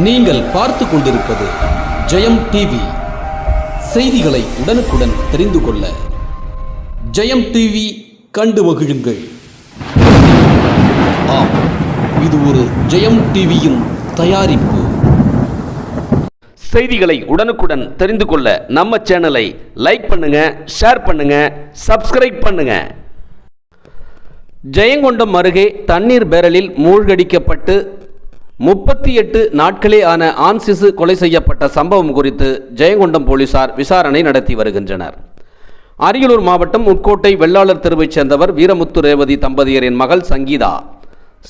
நீங்கள் பார்த்து கொண்டிருப்பது ஜெயம் டிவி. செய்திகளை உடனுக்குடன் தெரிந்து கொள்ள ஜெயம் டிவி கண்டு மகிழுங்கள். ஆம் இது ஒரு ஜெயம் டிவியின் தயாரிப்பு. செய்திகளை உடனுக்குடன் தெரிந்து கொள்ள நம்ம சேனலை லைக் பண்ணுங்க ஷேர் பண்ணுங்க சப்ஸ்கிரைப் பண்ணுங்க. ஜெயங்கொண்டம் அருகே தண்ணீர் பேரலில் மூழ்கடிக்கப்பட்டு முப்பத்தி எட்டு நாட்களே ஆன ஆண் சிசு கொலை செய்யப்பட்ட சம்பவம் குறித்து ஜெயங்கொண்டம் போலீசார் விசாரணை நடத்தி வருகின்றனர். அரியலூர் மாவட்டம் உட்கோட்டை வெள்ளாளர் தெருவைச் சேர்ந்தவர் வீரமுத்து ரேவதி தம்பதியரின் மகள் சங்கீதா.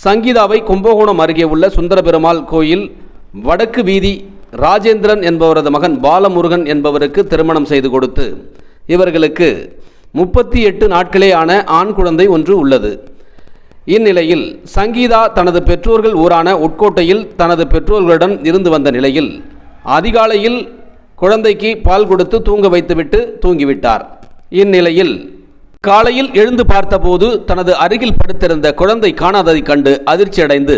சங்கீதாவை கும்பகோணம் அருகே உள்ள சுந்தரபெருமாள் கோயில் வடக்கு வீதி ராஜேந்திரன் என்பவரது மகன் பாலமுருகன் என்பவருக்கு திருமணம் செய்து கொடுத்து இவர்களுக்கு முப்பத்தி எட்டு நாட்களே ஆன ஆண் குழந்தை ஒன்று உள்ளது. இந்நிலையில் சங்கீதா தனது பெற்றோர்கள் ஊரான உட்கோட்டையில் தனது பெற்றோர்களுடன் இருந்து வந்த நிலையில் அதிகாலையில் குழந்தைக்கு பால் கொடுத்து தூங்க வைத்துவிட்டு தூங்கிவிட்டார். இந்நிலையில் காலையில் எழுந்து பார்த்தபோது தனது அருகில் படுத்திருந்த குழந்தை காணாததைக் கண்டு அதிர்ச்சியடைந்து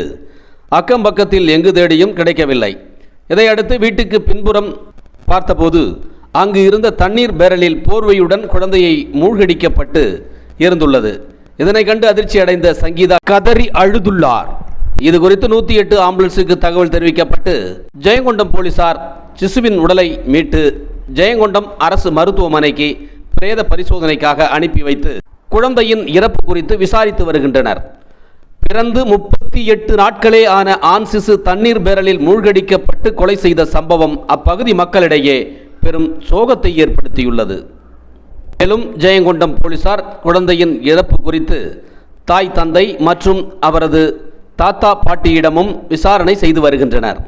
அக்கம் பக்கத்தில் எங்கு தேடியும் கிடைக்கவில்லை. இதையடுத்து வீட்டுக்கு பின்புறம் பார்த்தபோது அங்கு இருந்த தண்ணீர் பேரலில் போர்வையுடன் குழந்தையை மூழ்கடிக்கப்பட்டு இருந்துள்ளது. இதனை கண்டு அதிர்ச்சி அடைந்த சங்கீதா கதறி அழுதுள்ளார். இது குறித்து நூற்றி எட்டு ஆம்புலன்ஸுக்கு தகவல் தெரிவிக்கப்பட்டு ஜெயங்கொண்டம் போலீசார் சிசுவின் உடலை மீட்டு ஜெயங்கொண்டம் அரசு மருத்துவமனைக்கு பிரேத பரிசோதனைக்காக அனுப்பி வைத்து குழந்தையின் இறப்பு குறித்து விசாரித்து வருகின்றனர். பிறந்து முப்பத்தி எட்டு நாட்களே ஆன ஆண் சிசு தண்ணீர் பேரலில் மூழ்கடிக்கப்பட்டு கொலை செய்த சம்பவம் அப்பகுதி மக்களிடையே பெரும் சோகத்தை ஏற்படுத்தியுள்ளது. மேலும் ஜெயங்கொண்டம் போலீசார் குழந்தையின் இறப்பு குறித்து தாய் தந்தை மற்றும் அவரது தாத்தா பாட்டியிடமும் விசாரணை செய்து வருகின்றனர்.